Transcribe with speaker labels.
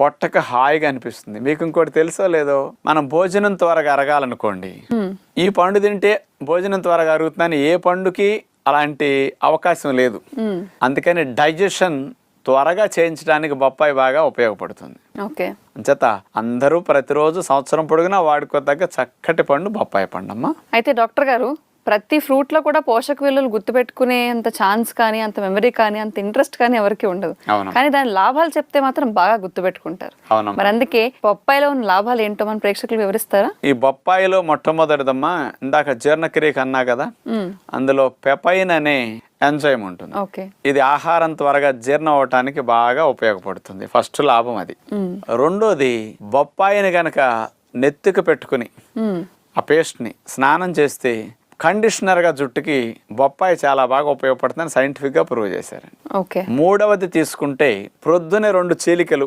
Speaker 1: పొట్టకి హాయిగా అనిపిస్తుంది. మీకు ఇంకోటి తెలుసో లేదో? మనం భోజనం త్వరగా అరగాలనుకోండి. ఈ పండు తింటే భోజనం త్వరగా అరుగుతుందని ఏ పండుకి అలాంటి అవకాశం లేదు. అందుకని డైజెషన్ త్వరగా చేయించడానికి బొప్పాయి బాగా ఉపయోగపడుతుంది.
Speaker 2: ఓకే.
Speaker 1: అంచేత అందరూ ప్రతిరోజు సంవత్సరం పొడుగునా వాడుకోదగ్గ చక్కటి పండు బొప్పాయి పండు అమ్మా
Speaker 2: అయితే డాక్టర్ గారు ప్రతి ఫ్రూట్లో కూడా పోషక విలువలు గుర్తుపెట్టుకునే అంత ఛాన్స్ కానీ అంత మెమరీ కానీ అంత ఇంట్రెస్ట్ కానీ ఎవరికి ఉండదు. కానీ దాని లాభాలు చెప్తే మాత్రం బాగా గుర్తుపెట్టుకుంటారు మరి అందుకే పప్పాయిలో ఉన్న లాభాలు ఏంటో మన ప్రేక్షకులు వివరిస్తారా
Speaker 1: ఈ బొప్పాయిలో మొట్టమొదటిదమ్మా ఇందాక జీర్ణక్రియకి అన్నా కదా. అందులో పెపైన్ అనే ఎంజైమ్ ఉంటుంది
Speaker 2: ఓకే
Speaker 1: ఇది ఆహారం త్వరగా జీర్ణం అవటానికి బాగా ఉపయోగపడుతుంది ఫస్ట్ లాభం అది. రెండోది బొప్పాయిని గనక నెత్తికి పెట్టుకుని. ఆ పేస్ట్ని స్నానం చేస్తే కండిషనర్గా జుట్టుకి బొప్పాయి చాలా బాగా ఉపయోగపడుతుందని సైంటిఫిక్గా ప్రూవ్ చేశారు
Speaker 2: ఓకే.
Speaker 1: మూడవది తీసుకుంటే ప్రొద్దునే రెండు చీలికలు